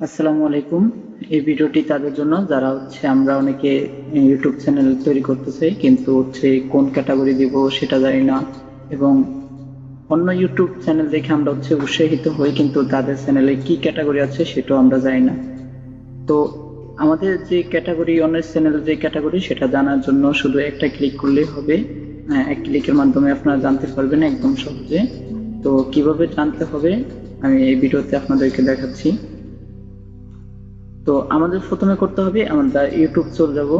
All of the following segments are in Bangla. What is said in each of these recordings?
আসসালামু আলাইকুম। এই ভিডিওটি তাদের জন্য যারা হচ্ছে আমরা অনেকে ইউটিউব চ্যানেল তৈরি করতে চাই কিন্তু হচ্ছে কোন ক্যাটাগরি দিব সেটা জানি না। এবং অন্য ইউটিউব চ্যানেল দেখে আমরা হচ্ছে উৎসাহিত হই কিন্তু তাদের চ্যানেলে কি ক্যাটাগরি আছে সেটাও আমরা জানি না। তো আমাদের যে ক্যাটাগরি অন্য চ্যানেলের যে ক্যাটাগরি সেটা জানার জন্য শুধু একটা ক্লিক করলেই হবে। হ্যাঁ, এক ক্লিকের মাধ্যমে আপনারা জানতে পারবেন একদম সহজে। তো কীভাবে জানতে হবে আমি এই ভিডিওতে আপনাদেরকে দেখাচ্ছি। তো আমাদের প্রথমে করতে হবে, আমরা ইউটিউব চলে যাব।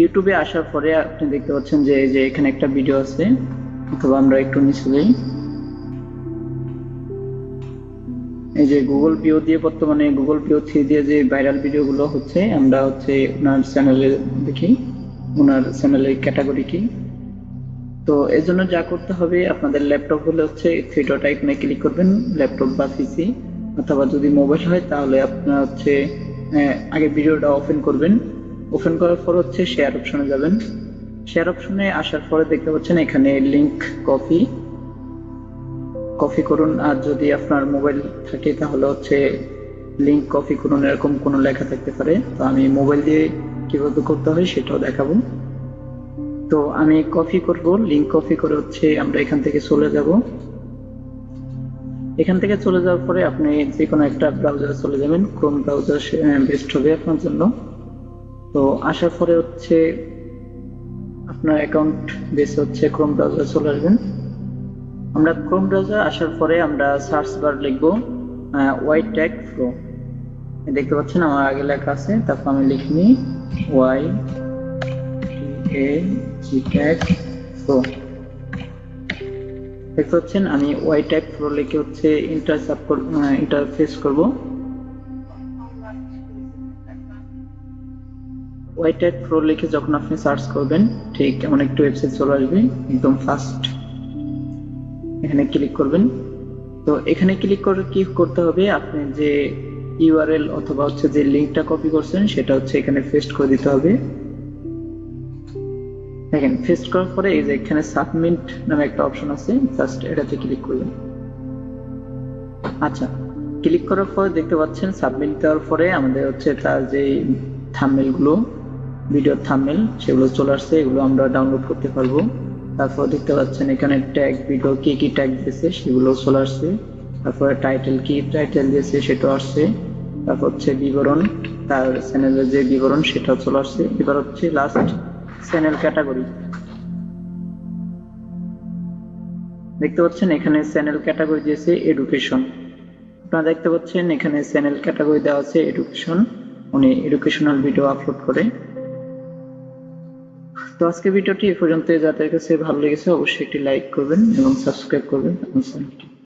ইউটিউবে আসার পরে আপনি দেখতে পাচ্ছেন যে যে এখানে একটা ভিডিও আছে, অথবা আমরা একটু নিচে যাই। এই যে গুগল পিও দিয়ে বর্তমানে গুগল পিও থ্রি দিয়ে যে ভাইরাল ভিডিওগুলো হচ্ছে, আমরা হচ্ছে ওনার চ্যানেলে দেখি। ওনার চ্যানেলের ক্যাটাগরি কি? তো এর জন্য যা করতে হবে, আপনাদের ল্যাপটপ হলে হচ্ছে থ্রি ডট আইকনে ক্লিক করবেন ল্যাপটপ বা পিসি অথবা যদি মোবাইল হয় তাহলে আপনার হচ্ছে আগে ভিডিওটা ওপেন করবেন। ওপেন করার পর হচ্ছে শেয়ার অপশনে যাবেন। শেয়ার অপশনে আসার পরে দেখতে পাচ্ছেন এখানে লিংক কপি কপি করুন, আর যদি আপনার মোবাইল থাকে তাহলে হচ্ছে লিংক কপি করুন, এরকম কোনো লেখা থাকতে পারে। তো আমি মোবাইল দিয়ে কীভাবে করতে হয় সেটাও দেখাবো। তো আমি কপি করব লিংক কপি করে হচ্ছে আমরা এখান থেকে চলে যাব। এখান থেকে চলে যাওয়ার পরে আপনি যে কোনো একটা ব্রাউজারে চলে যাবেন ক্রোম ব্রাউজার বেস্ট হবে আপনার জন্য। তো আসার পরে হচ্ছে আপনার অ্যাকাউন্ট বেস হচ্ছে ক্রোম ব্রাউজার চলে আসবেন। আমরা ক্রোম ব্রাউজার আসার পরে আমরা সার্চ বার লিখব ওয়াই ট্যাগ প্রো দেখতে পাচ্ছেন আমার আগে লেখা আছে, তারপর আমি লিখিনি ওয়াই এ আমি ওয়াই প্রো লিখে হচ্ছে ইন্টারফেস করব। ওয়াই প্রো লিখে যখন আপনি সার্চ করবেন, ঠিক এমন একটু ওয়েবসাইট চলে আসবে, একদম এখানে ক্লিক করবেন। তো এখানে ক্লিক করে কি করতে হবে? আপনি যে ইউআরএল অথবা হচ্ছে যে লিংকটা কপি করছেন, সেটা হচ্ছে এখানে পেস্ট করে দিতে হবে। দেখেন পেস্ট করার পরে এই যে এখানে সাবমিট নামে একটা অপশন আছে জাস্ট এটাতে ক্লিক করবেন। আচ্ছা ক্লিক করার পরে দেখতে পাচ্ছেন সাবমিট দেওয়ার পরে আমাদের হচ্ছে তার যে থাম্বনেলগুলো ভিডিও থাম্বনেল সেগুলো চলে আসছে, এগুলো আমরা ডাউনলোড করতে পারব। তারপর দেখতে পাচ্ছেন, এখানে ট্যাগ ভিডিও কি কি ট্যাগ দিয়েছে, সেগুলো চলে আসছে। তারপরে টাইটেল কি টাইটেল দিয়েছে সেটা আসছে। তারপর হচ্ছে বিবরণ, তার চ্যানেলের যে বিবরণ সেটা চলে আসছে। এবার হচ্ছে লাস্ট চ্যানেল ক্যাটাগরি। দেখতে পাচ্ছেন এখানে চ্যানেল ক্যাটাগরি দিয়েছে এডুকেশন। আপনারা দেখতে পাচ্ছেন এখানে চ্যানেল ক্যাটাগরি দেওয়া আছে এডুকেশন। উনি এডুকেশনাল ভিডিও আপলোড করে। তো আজকে ভিডিওটি এ পর্যন্ত যাদের কাছে ভালো লেগেছে অবশ্যই একটি লাইক করবেন এবং সাবস্ক্রাইব করবেন। আমার চ্যানেলটি